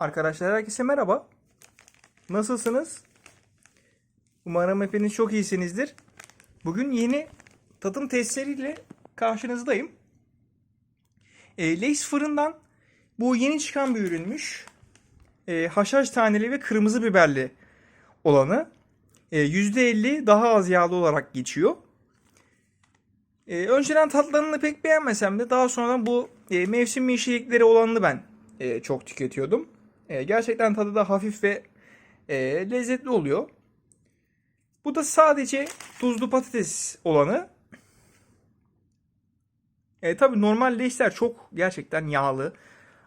Arkadaşlar herkese merhaba. Nasılsınız? Umarım hepiniz çok iyisinizdir. Bugün yeni tadım testleriyle karşınızdayım. E, Lay's fırından bu yeni çıkan bir ürünmüş. E, haşhaş taneli ve kırmızı biberli olanı. E, %50 daha az yağlı olarak geçiyor. E, önceden tatlarını pek beğenmesem de daha sonradan bu e, mevsim yeşillikleri olanını ben e, çok tüketiyordum. E, gerçekten tadı da hafif ve e, lezzetli oluyor. Bu da sadece tuzlu patates olanı. E, tabii normal leşler çok gerçekten yağlı.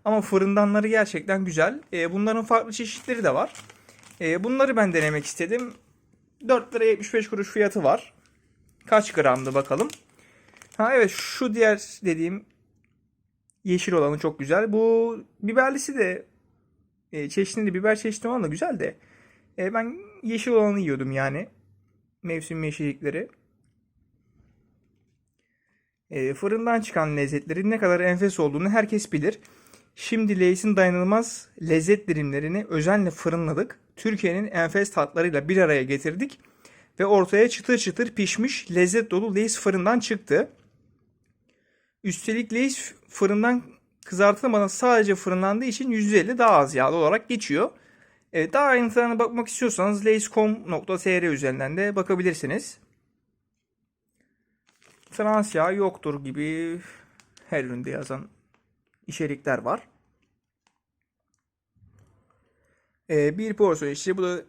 Ama fırındanları gerçekten güzel. E, bunların farklı çeşitleri de var. E, bunları ben denemek istedim. 4 lira 75 kuruş fiyatı var. Kaç gramdı bakalım. Ha evet şu diğer dediğim yeşil olanı çok güzel. Bu biberlisi de e, çeşitli biber çeşitli olan da güzel de. E, ben yeşil olanı yiyordum yani. Mevsim yeşillikleri. E, fırından çıkan lezzetlerin ne kadar enfes olduğunu herkes bilir. Şimdi Lay's'in dayanılmaz lezzet dilimlerini özenle fırınladık. Türkiye'nin enfes tatlarıyla bir araya getirdik. Ve ortaya çıtır çıtır pişmiş lezzet dolu Lay's fırından çıktı. Üstelik Lay's fırından kızartılmadan sadece fırınlandığı için %50 daha az yağlı olarak geçiyor. Evet, daha ayrıntılarına bakmak istiyorsanız lays.com.tr üzerinden de bakabilirsiniz. Trans yağ yoktur gibi her üründe yazan içerikler var. Ee, bir porsiyon işte bu da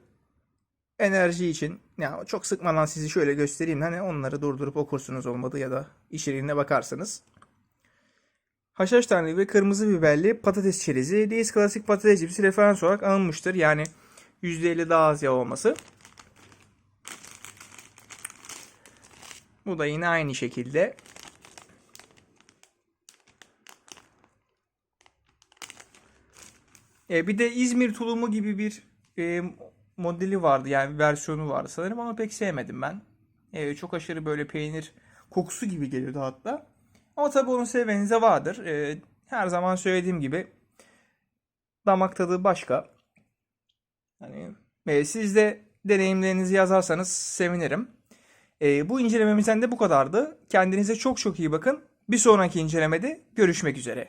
enerji için ya çok sıkmadan sizi şöyle göstereyim hani onları durdurup okursunuz olmadı ya da içeriğine bakarsınız. Haşhaş taneli ve kırmızı biberli patates çerezi Lay's klasik patates cipsi referans olarak alınmıştır. Yani %50 daha az yağ olması. Bu da yine aynı şekilde. E, bir de İzmir tulumu gibi bir e, modeli vardı yani versiyonu vardı sanırım ama pek sevmedim ben. E, çok aşırı böyle peynir kokusu gibi geliyordu hatta. Ama tabii onu sevenize vardır. E, her zaman söylediğim gibi damak tadı başka. Hani e, siz de deneyimlerinizi yazarsanız sevinirim. E, bu incelememizden de bu kadardı. Kendinize çok çok iyi bakın. Bir sonraki incelemede görüşmek üzere.